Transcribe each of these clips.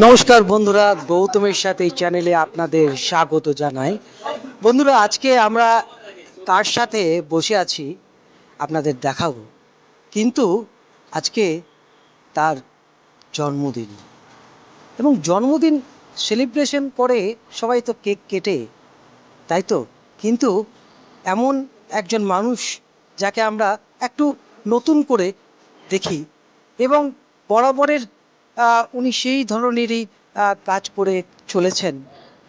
নমস্কার বন্ধুরা, গৌতমের সাথে এই চ্যানেলে আপনাদের স্বাগত জানাই। বন্ধুরা, আজকে আমরা কার সাথে বসে আছি আপনাদের দেখাবো। কিন্তু আজকে তার জন্মদিন। এবং জন্মদিন সেলিব্রেশন করে সবাই তো কেক কেটে, তাই তো? কিন্তু এমন একজন মানুষ যাকে আমরা একটু নতুন করে দেখি। এবং বরাবরের উনি সেই ধরনেরই কাজ করে চলেছেন।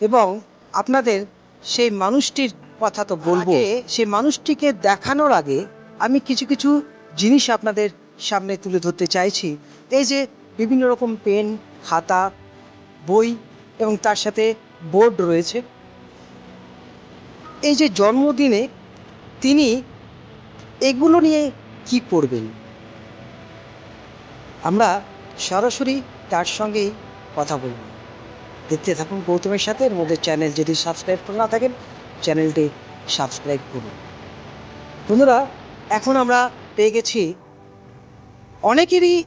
এবং আপনাদের সেই মানুষটির কথা তো বলব। সেই মানুষটিকে দেখানোর আগে আমি কিছু কিছু জিনিস আপনাদের সামনে তুলে ধরতে চাইছি। এই যে বিভিন্ন রকম পেন খাতা বই এবং তার সাথে বোর্ড রয়েছে। এই যে জন্মদিনে তিনি এগুলো নিয়ে কি করবেন? আমরা সরাসরি তার সঙ্গেই কথা বলব। দেখতে থাকুন গৌতমের সাথে, এর মধ্যে চ্যানেল যদি সাবস্ক্রাইব করে না থাকেন চ্যানেলটি সাবস্ক্রাইব করুন। বন্ধুরা, এখন আমরা পেয়ে গেছি অনেকেরই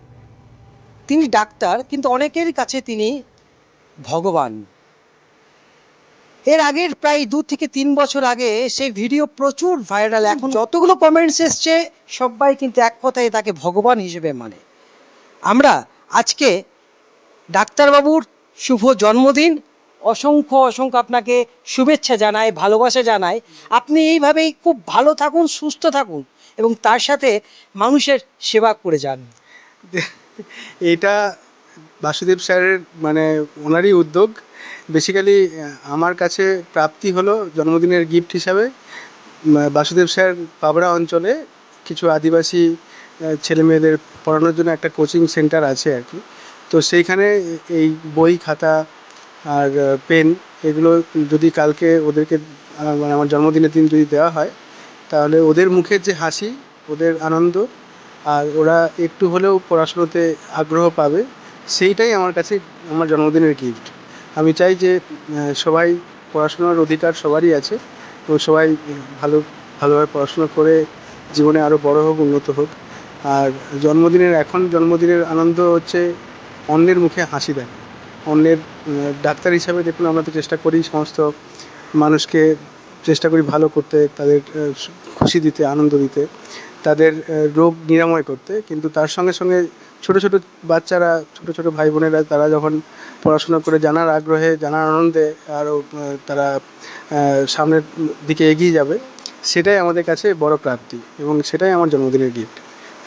তিনি ডাক্তার, কিন্তু অনেকের কাছে তিনি ভগবান। এর আগের প্রায় দু থেকে তিন বছর আগে সেই ভিডিও প্রচুর ভাইরাল এখন যতগুলো কমেন্টস এসছে, সবাই কিন্তু এক কথায় তাকে ভগবান হিসেবে মানে। আমরা আজকে ডাক্তারবাবুর শুভ জন্মদিন। অসংখ্য অসংখ্য আপনাকে শুভেচ্ছা জানাই, ভালোবাসা জানাই। আপনি এইভাবেই খুব ভালো থাকুন, সুস্থ থাকুন এবং তার সাথে মানুষের সেবা করে যান। এটা বাসুদেব স্যারের মানে ওনারই উদ্যোগ। বেসিক্যালি আমার কাছে প্রাপ্তি হলো জন্মদিনের গিফট হিসাবে বাসুদেব স্যার পাবরা অঞ্চলে কিছু আদিবাসী ছেলে মেয়েদের পড়ানোর জন্য একটা কোচিং সেন্টার আছে আর কি। তো সেইখানে এই বই, খাতা আর পেন এগুলো যদি কালকে ওদেরকে মানে আমার জন্মদিনের দিন যদি দেওয়া হয়, তাহলে ওদের মুখের যে হাসি, ওদের আনন্দ আর ওরা একটু হলেও পড়াশুনোতে আগ্রহ পাবে, সেইটাই আমার কাছে আমার জন্মদিনের গিফট আমি চাই যে সবাই পড়াশোনার অধিকার সবারই আছে তো সবাই ভালো, ভালোভাবে পড়াশোনা করে জীবনে আরও বড় হোক, উন্নত হোক। আর জন্মদিনের, এখন জন্মদিনের আনন্দ হচ্ছে অন্যের মুখে হাসি দেখা অন্যের ডাক্তার হিসাবে দেখুন আমরা তো চেষ্টা করি সমস্ত মানুষকে চেষ্টা করি ভালো করতে, তাদের খুশি দিতে, আনন্দ দিতে, তাদের রোগ নিরাময় করতে। কিন্তু তার সঙ্গে সঙ্গে ছোট ছোট বাচ্চারা, ছোট ছোট ভাই বোনেরা তারা যখন পড়াশোনা করে জানার আগ্রহে, জানার আনন্দে আরও তারা সামনের দিকে এগিয়ে যাবে, সেটাই আমাদের কাছে বড় প্রাপ্তি এবং সেটাই আমার জন্মদিনের গিফট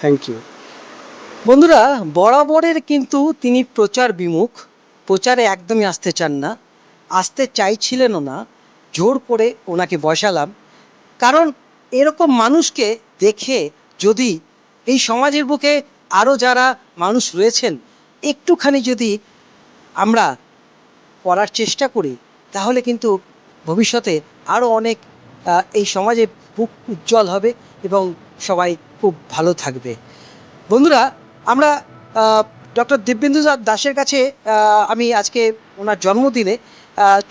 থ্যাংক ইউ বন্ধুরা, বরাবরের কিন্তু তিনি প্রচার বিমুখ, প্রচারে একদমই আসতে চান না, আসতে চাইছিলেনও না, জোর করে ওনাকে বসালাম। কারণ এরকম মানুষকে দেখে যদি এই সমাজের বুকে আরও যারা মানুষ রয়েছেন, একটুখানি যদি আমরা করার চেষ্টা করি, তাহলে কিন্তু ভবিষ্যতে আরও অনেক এই সমাজে বুক উজ্জ্বল হবে এবং সবাই খুব ভালো থাকবে। বন্ধুরা, আমরা ডক্টর দিব্যেন্দু দাসের কাছে আমি আজকে ওনার জন্মদিনে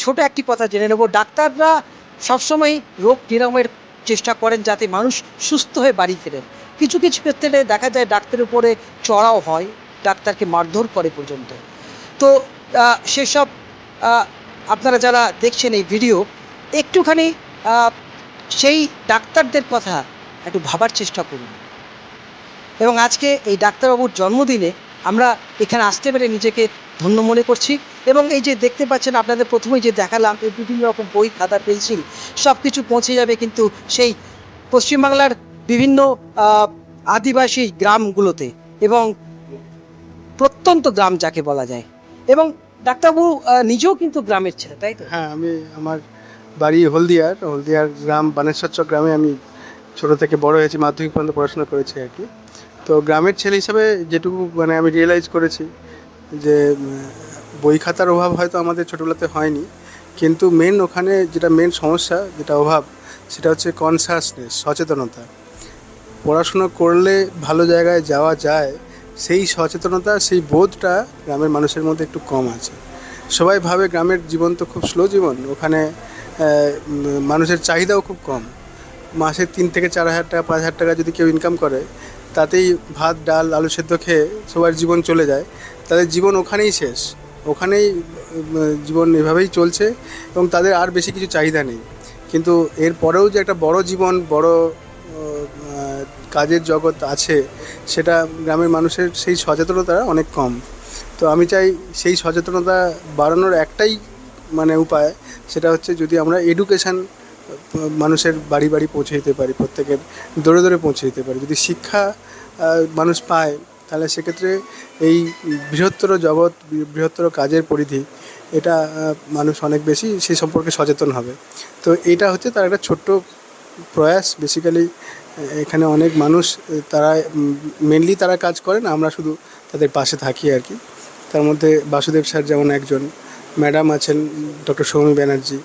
ছোট একটি কথা জেনে নেব। ডাক্তাররা সবসময় রোগ নিরাময়ের চেষ্টা করেন যাতে মানুষ সুস্থ হয়ে বাড়ি ফেরেন কিছু কিছু ক্ষেত্রে দেখা যায় ডাক্তারের উপরে চড়াও হয়, ডাক্তারকে মারধর করে পর্যন্ত। তো সেসব আপনারা যারা দেখছেন এই ভিডিও, একটুখানি সেই ডাক্তারদের কথা একটু ভাবার চেষ্টা করুন। এবং আজকে এই ডাক্তারবাবুর জন্মদিনে আমরা এখানে আসতে পেরে নিজেকে ধন্য মনে করছি এবং এই যে দেখতে পাচ্ছেন, আপনাদের প্রথমেই যে দেখালাম, এই বিভিন্ন রকম বই, খাতা, পেন্সিল সব কিছু পৌঁছে যাবে কিন্তু সেই পশ্চিমবাংলার বিভিন্ন আদিবাসী গ্রামগুলোতে এবং প্রত্যন্ত গ্রাম যাকে বলা যায়। এবং ডাক্তারবাবু নিজেও কিন্তু গ্রামের ছেলে, তাই তো? হ্যাঁ আমি আমার বাড়ি হলদিয়ার হলদিয়ার গ্রাম বানেশ্বরচক গ্রামে আমি ছোটো থেকে বড় হয়েছি, মাধ্যমিক পর্যন্ত পড়াশোনা করেছি আর কি। তো গ্রামের ছেলে হিসাবে যেটুকু মানে আমি রিয়েলাইজ করেছি যে বই খাতার অভাব হয়তো আমাদের ছোটোবেলাতে হয়নি, কিন্তু মেন ওখানে যেটা মেন সমস্যা, যেটা অভাব, সেটা হচ্ছে কনসাসনেস সচেতনতা। পড়াশুনো করলে ভালো জায়গায় যাওয়া যায়, সেই সচেতনতা, সেই বোধটা গ্রামের মানুষের মধ্যে একটু কম আছে। সবাই ভাবে গ্রামের জীবন তো খুব স্লো জীবন, ওখানে মানুষের চাহিদাও খুব কম। মাসে তিন থেকে চার হাজার টাকা, পাঁচ হাজার টাকা যদি কেউ ইনকাম করে, তাতেই ভাত, ডাল, আলু সেদ্ধ খেয়ে সবার জীবন চলে যায়। তাদের জীবন ওখানেই শেষ। ওখানেই জীবন এভাবেই চলছে এবং তাদের আর বেশি কিছু চাহিদা নেই। কিন্তু এরপরেও যে একটা বড় জীবন, বড় কাজের জগৎ আছে, সেটা গ্রামের মানুষের সেই সচেতনতা অনেক কম। তো আমি চাই সেই সচেতনতা বাড়ানোর একটাই মানে উপায়, সেটা হচ্ছে যদি আমরা এডুকেশান মানুষের বাড়ি বাড়ি পৌঁছে দিতে পারি, প্রত্যেকের দৌড়ে দৌড়ে পৌঁছে দিতে পারি। যদি শিক্ষা মানুষ পায়, তাহলে সেক্ষেত্রে এই বৃহত্তর জগৎ, বৃহত্তর কাজের পরিধি, এটা মানুষ অনেক বেশি সেই সম্পর্কে সচেতন হবে। তো এটা হচ্ছে তার একটা ছোট্ট প্রয়াস। বেসিক্যালি এখানে অনেক মানুষ, তারা মেনলি তারা কাজ করেন, আমরা শুধু তাদের পাশে থাকি আর কি। তার মধ্যে বাসুদেব স্যার যেমন একজন, ম্যাডাম আছেন, ডক্টর সৌমি ব্যানার্জি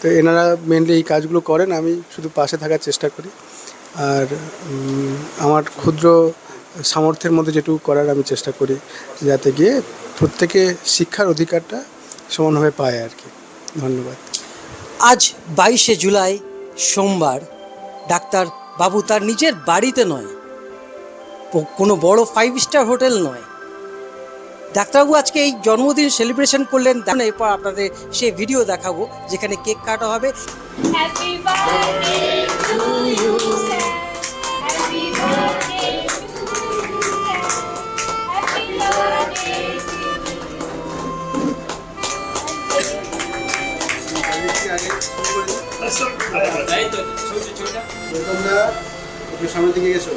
তো এনারা মেনলি এই কাজগুলো করেন, আমি শুধু পাশে থাকার চেষ্টা করি। আর আমার ক্ষুদ্র সামর্থ্যের মধ্যে যেটুকু করার আমি চেষ্টা করি, যাতে গিয়ে প্রত্যেকে শিক্ষার অধিকারটা সমানভাবে পায় আর কি। ধন্যবাদ। আজ বাইশে জুলাই, সোমবার, ডাক্তার বাবু তার নিজের বাড়িতে নয় কোনো বড় ফাইভ স্টার হোটেল নয় ডাক্তারবাবু আজকে এই জন্মদিন সেলিব্রেশন করলেন দেখুন এরপর আপনাদের সেই ভিডিও দেখাবো যেখানে কেক কাটা হবে। সামনের দিকে গেছো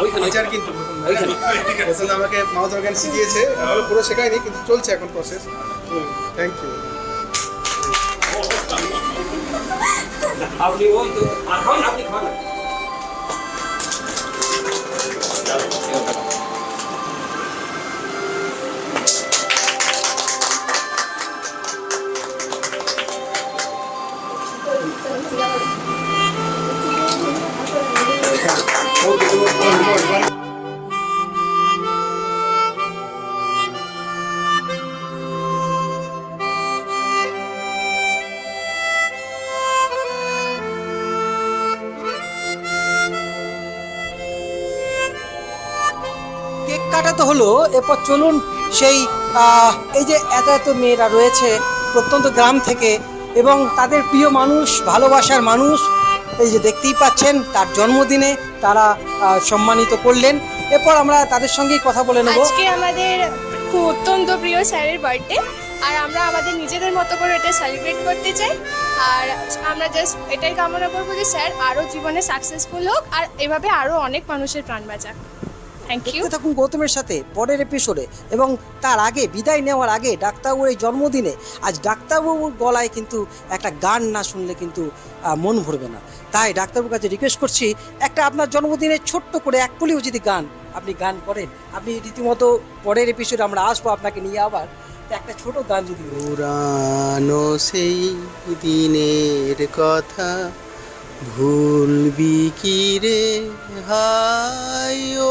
ওইখানে, কিন্তু। ওইখানে। আমাকে মাউথ অর্গান শিখিয়েছে। আমার পুরো শেখায়নি কিন্তু চলছে এখন প্রসেস থ্যাংক ইউ আপনি ওই খান আপনি খান। কেক কাটা তো হলো, এরপর চলুন সেই এই যে এত এত মেয়েরা রয়েছে প্রত্যন্ত গ্রাম থেকে এবং তাদের প্রিয় মানুষ, ভালোবাসার মানুষ, এই যে দেখতেই পাচ্ছেন তার জন্মদিনে তারা সম্মানিত করলেন। এরপর আমরা তাদের সঙ্গেই কথা বলে নেব। আজকে আমাদের খুব অত্যন্ত প্রিয় স্যারের বার্থডে, আর আমরা আমাদের নিজেদের মতো করে এটা সেলিব্রেট করতে চাই। আর আমরা জাস্ট এটাই কামনা করব যে স্যার আরও জীবনে সাকসেসফুল হোক, আর এভাবে আরও অনেক মানুষের প্রাণ বাঁচাক। থ্যাংক ইউ দেখতে থাকুন গৌতমের সাথে পরের এপিসোডে এবং তার আগে বিদায় নেওয়ার আগে ডাক্তারবাবুর এই জন্মদিনে আজ ডাক্তারবাবুর গলায় কিন্তু একটা গান না শুনলে কিন্তু মন ভরবে না। তাই ডাক্তারবাবুর কাছে রিকোয়েস্ট করছি একটা আপনার জন্মদিনে ছোট্ট করে এক কলিও যদি গান আপনি গান করেন। আপনি রীতিমতো পরের এপিসোডে আমরা আসব আপনাকে নিয়ে আবার। একটা ছোট গান যদি পুরানো সেই দিনের কথা ভুলবি কি রে? হাই ও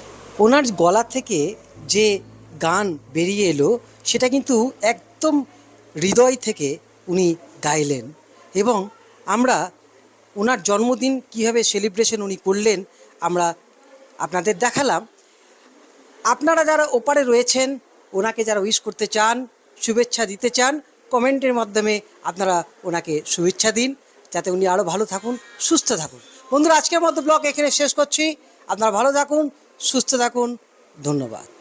ওনার গলা থেকে যে গান বেরিয়ে এলো, সেটা কিন্তু একদম হৃদয় থেকে উনি গাইলেন। এবং আমরা ওনার জন্মদিন কীভাবে সেলিব্রেশন উনি করলেন, আমরা আপনাদের দেখালাম। আপনারা যারা ওপারে রয়েছেন, ওনাকে যারা উইশ করতে চান, শুভেচ্ছা দিতে চান কমেন্টের মাধ্যমে আপনারা ওনাকে শুভেচ্ছা দিন, যাতে উনি আরও ভালো থাকুন, সুস্থ থাকুন। বন্ধুরা, আজকের মতো ব্লগ এখানে শেষ করছি। আপনারা ভালো থাকুন সুস্থ থাকুন ধন্যবাদ।